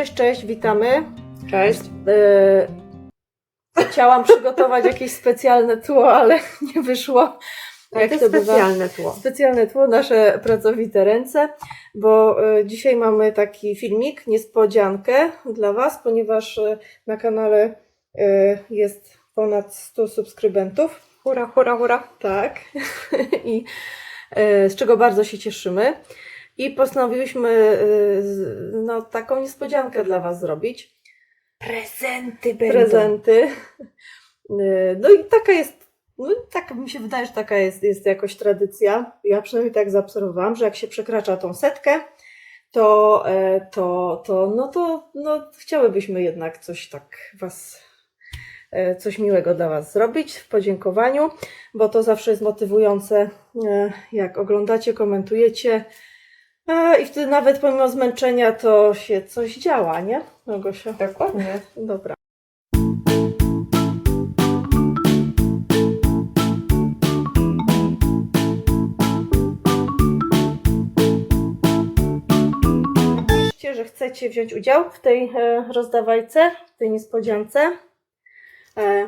Cześć, cześć, witamy. Cześć. E, chciałam przygotować jakieś specjalne tło, ale nie wyszło. Jak to bywa. specjalne tło. Specjalne tło, nasze pracowite ręce, bo e, dzisiaj mamy taki filmik, niespodziankę dla Was, ponieważ e, na kanale jest ponad 100 subskrybentów. Hura, hura, hura. Tak. I z czego bardzo się cieszymy. I postanowiłyśmy z- no, taką niespodziankę dla Was zrobić. Prezenty będą. Prezenty. E, No i taka jest, no tak mi się wydaje, że taka jest, jest jakoś tradycja. Ja przynajmniej tak zaobserwowałam, że jak się przekracza tą setkę, to, e, to, to, no to no, chciałybyśmy jednak coś tak Was, e, coś miłego dla Was zrobić w podziękowaniu, bo to zawsze jest motywujące, e, jak oglądacie, komentujecie. I wtedy nawet pomimo zmęczenia to się coś działa, nie? Małgosia? Dokładnie. Dobra. Piszcie, że chcecie wziąć udział w tej e, rozdawajce, w tej niespodziance. E,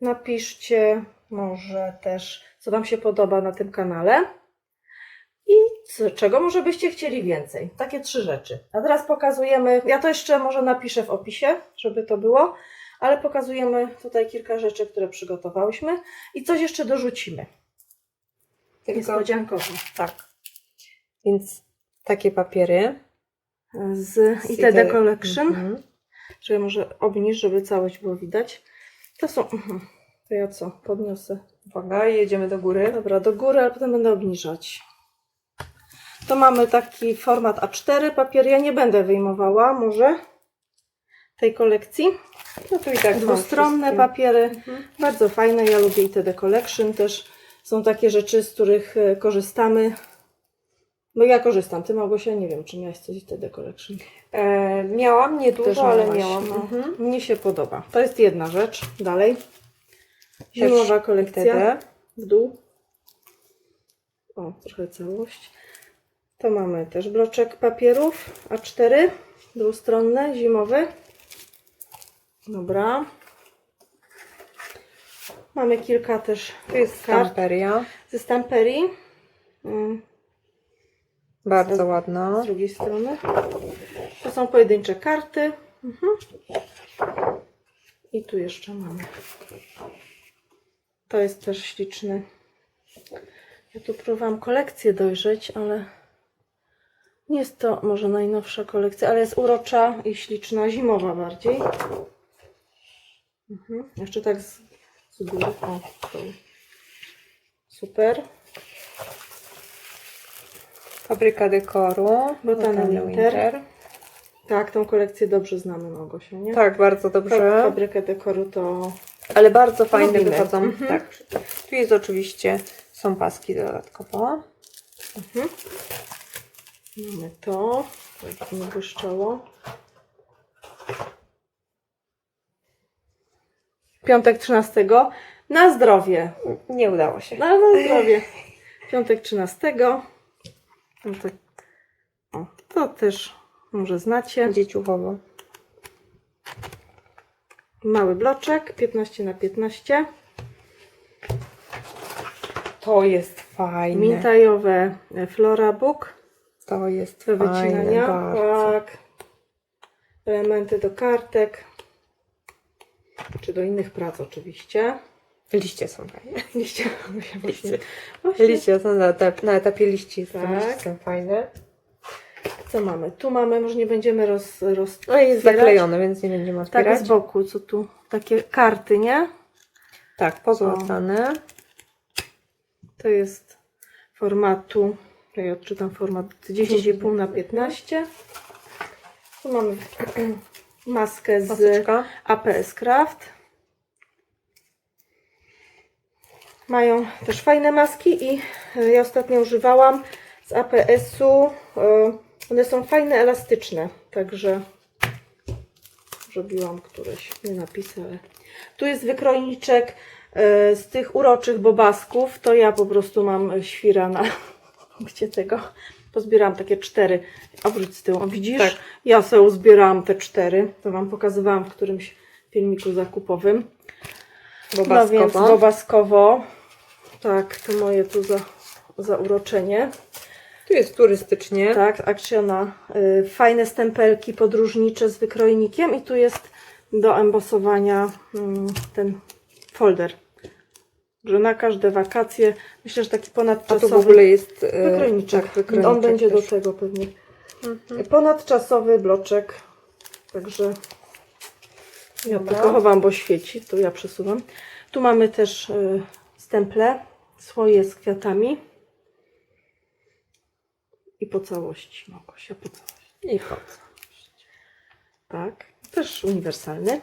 napiszcie może też, co Wam się podoba na tym kanale i co, czego może byście chcieli więcej. Takie trzy rzeczy. A teraz pokazujemy, ja to jeszcze może napiszę w opisie, żeby to było, ale pokazujemy tutaj kilka rzeczy, które przygotowałyśmy i coś jeszcze dorzucimy. Tylko, Niespodziankowo. tak. Więc takie papiery. Z Z ITD ITD. Collection. Mhm. Czyli może obniż, żeby całość było widać. To są. mhm. To ja co? Podniosę. Uwaga, jedziemy do góry. Dobra, do góry, ale potem będę obniżać. To mamy taki format A4 papier. Ja nie będę wyjmowała może tej kolekcji. No tu i tak Dwustronne papiery. Mhm. Bardzo fajne. Ja lubię ITD Collection. Też są takie rzeczy, z których e, korzystamy. No ja korzystam. Ty Małgosia, nie wiem, czy miałaś coś ITD Collection. E, miałam, nie dużo, ale miałam. no. Mhm. Mnie się podoba. To jest jedna rzecz. Dalej. Zimowa kolekcja. ITD. W dół. O, trochę całość. To mamy też bloczek papierów A4. Dwustronne, zimowy. Dobra. Mamy kilka też Tu jest kart stamperia. ze stamperii. Mm, Bardzo Z- ładna. z drugiej strony. To są pojedyncze karty. Mhm. I tu jeszcze mamy. To jest też śliczny. Ja tu próbowałam kolekcję dojrzeć, ale jest to może najnowsza kolekcja, ale jest urocza i śliczna, zimowa bardziej. Mhm. Jeszcze tak z, z góry. O. Super. Fabryka dekoru. Botany Winter. Tak, tą kolekcję dobrze znamy, Małgosia, nie? Tak, bardzo dobrze. Fabrykę dekoru to Ale bardzo fajne Lubimy. wychodzą. Mhm. Tak. Tu jest oczywiście, są paski dodatkowo. Mhm. Mamy to. Tak nie błyszczało. Piątek 13. Na zdrowie. Nie udało się. Na, na zdrowie. Piątek 13. No to, o, to też może znacie. Dzieciuchowo. Mały bloczek 15 na 15. To jest fajne. Mintajowe Flora Book. To jest do wycinania. bardzo. Tak. Elementy do kartek. Czy do innych prac oczywiście. Liście są fajne. Liście. Liście. Właśnie. Liście są na, etap, na etapie liści. Tak. Tak. Są fajne. Co mamy? Tu mamy, może nie będziemy roz, roz No i jest otwierać. zaklejone, więc nie będziemy Tak, otwierać. z boku, co tu? Takie karty, nie? Tak, pozłacane. To jest formatu, ja odczytam format 10,5 na 15. Tu mamy maskę z Paseczka. APS Craft. Mają też fajne maski i e, ja ostatnio używałam z APS-u. e, One są fajne, elastyczne, także zrobiłam któreś, nie napisy, ale tu jest wykrojniczek e, z tych uroczych bobasków. To ja po prostu mam świra na punkcie tego. pozbierałam takie cztery. Obróć z tyłu, o, widzisz? Tak. Ja sobie uzbierałam te cztery. To Wam pokazywałam w którymś filmiku zakupowym. No więc Bobaskowo. bobaskowo. Tak, to moje tu za, za uroczenie. Tu jest turystycznie. Tak, Actiona. Y, fajne stempelki podróżnicze z wykrojnikiem i tu jest do embosowania mm, ten folder. Że na każde wakacje, myślę, że taki A ponadczasowy tu w ogóle jest e, wykrojniczek. tak, wykrojniczek On będzie do też. tego pewnie. Mhm. Ponadczasowy bloczek. Także ja Dobra. tylko chowam, bo świeci. Tu ja przesuwam. Tu mamy też y, stemple, swoje z kwiatami. I po całości, Małgosia, po całości. I po co? Tak, też uniwersalny.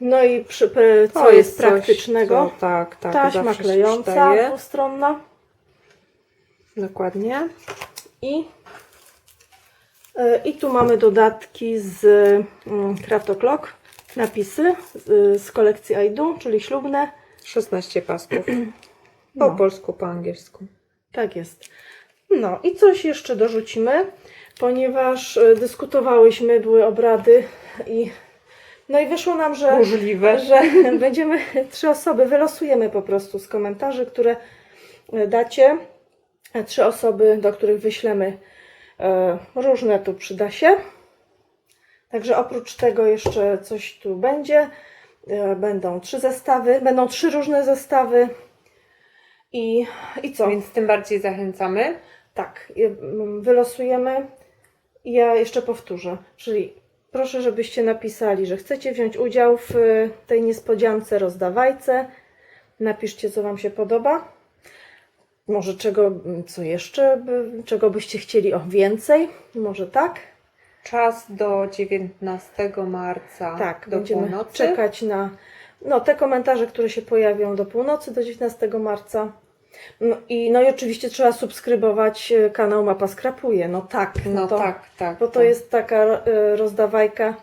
No i przy, co To jest coś, praktycznego? Co, tak, tak. Taśma klejąca, dwustronna. Dokładnie. I, e, I tu mamy dodatki z mm, Craft O'Clock, napisy z, z kolekcji Aidu, czyli ślubne. 16 pasków. Po No. polsku, po angielsku. Tak jest. No i coś jeszcze dorzucimy, ponieważ e, dyskutowałyśmy, były obrady i no i wyszło nam, że Możliwe. że będziemy trzy osoby, wylosujemy po prostu z komentarzy, które e, dacie. Trzy osoby, do których wyślemy e, różne tu przyda się. Także oprócz tego jeszcze coś tu będzie. E, Będą trzy zestawy, będą trzy różne zestawy. I, i co? Więc tym bardziej zachęcamy. Tak, mm, wylosujemy. I ja jeszcze powtórzę, czyli proszę, żebyście napisali, że chcecie wziąć udział w y, tej niespodziance rozdawajce. Napiszcie, co Wam się podoba. Może czego, mm, co jeszcze, by, czego byście chcieli o więcej. Może tak. Czas do 19 marca Tak, do będziemy północy. czekać na no, te komentarze, które się pojawią do północy, do 19 marca. No i, no i oczywiście trzeba subskrybować y, kanał Mapa Skrapuje. No tak, No to, tak, tak. Bo to tak. jest taka y, rozdawajka,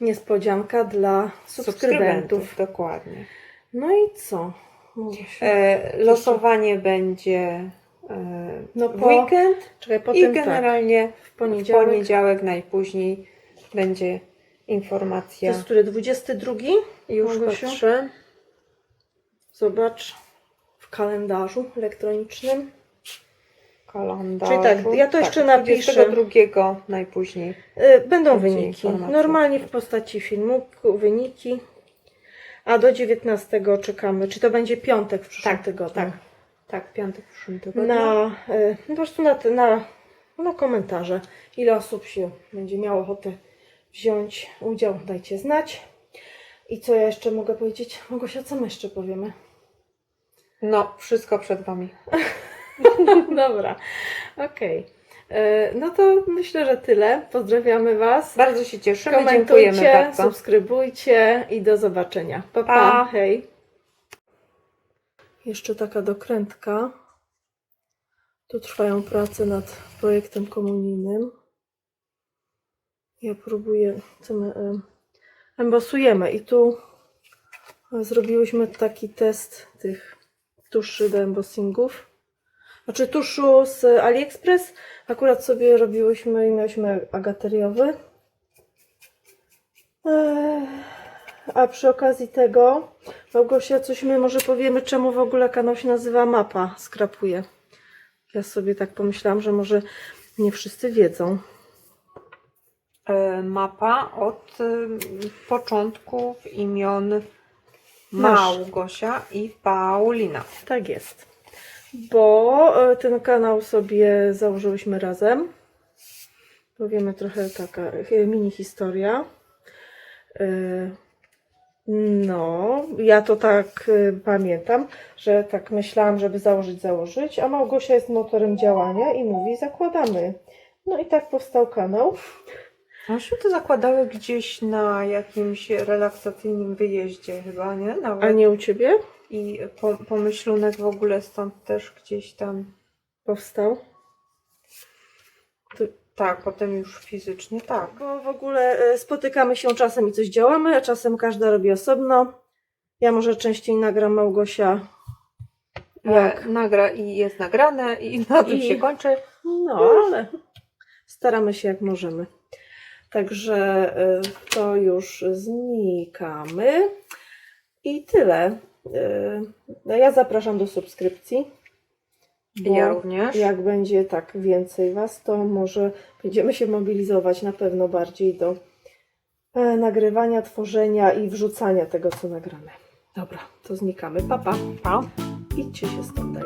niespodzianka dla subskrybentów. Dokładnie. No i co? E, losowanie będzie e, No w po- weekend Czekaj, i potem tak, generalnie w w poniedziałek. poniedziałek najpóźniej będzie To informacja. jest który? 22? Już Małgosiu? patrzę. Zobacz w kalendarzu elektronicznym. Kalendarz. Czyli tak, ja to jeszcze napiszę. 22 najpóźniej. Y, Będą wyniki. informacja. Normalnie w postaci filmu, wyniki. A do 19 czekamy. Czy to będzie piątek w przyszłym Tak, tygodniu? tak. Tak, piątek w przyszłym tygodniu. na, y, po prostu na, na, na komentarze. Ile osób się będzie miało ochotę wziąć udział, dajcie znać. I co ja jeszcze mogę powiedzieć? Mogosia, co my jeszcze powiemy? No, wszystko przed Wami. Dobra, okej. Y, No to myślę, że tyle. Pozdrawiamy Was. Bardzo się cieszymy, dziękujemy bardzo. subskrybujcie i do zobaczenia. Pa, pa. Pa. Hej. Jeszcze taka dokrętka. Tu trwają prace nad projektem komunijnym. Ja próbuję, co my em, embosujemy i tu e, zrobiłyśmy taki test tych tuszy do embossingów. Znaczy tuszu z AliExpress. Akurat sobie robiłyśmy i miałyśmy agateriowy. Ech, A przy okazji tego, Małgosia, coś my może powiemy, czemu w ogóle kanał się nazywa Mapa Skrapuje. Ja sobie tak pomyślałam, że może nie wszyscy wiedzą. E, Mapa od początków imion. Małgosia i Paulina. Tak jest. Bo e, ten kanał sobie założyłyśmy razem. Powiemy trochę taka mini historia. E, No, ja to tak e, pamiętam, że tak myślałam, żeby założyć, założyć, a Małgosia jest motorem działania i mówi, zakładamy. No i tak powstał kanał. Myśmy to zakładały gdzieś na jakimś relaksacyjnym wyjeździe chyba, nie? Nawet. A nie u ciebie I po, pomyślunek w ogóle stąd też gdzieś tam. powstał? Tak, potem już fizycznie, tak. Bo w ogóle e, spotykamy się czasem i coś działamy, a czasem każda robi osobno. Ja może częściej nagram Małgosia Jak nagra i jest nagrane i na tym I- się kończy. No, ale staramy się jak możemy. Także y, to już znikamy. I tyle. Y, No ja zapraszam do subskrypcji. bo Ja również. Jak będzie tak więcej Was, to może będziemy się mobilizować na pewno bardziej do e, nagrywania, tworzenia i wrzucania tego, co nagrane. Dobra, to znikamy. Papa, Pa. idźcie się stąd.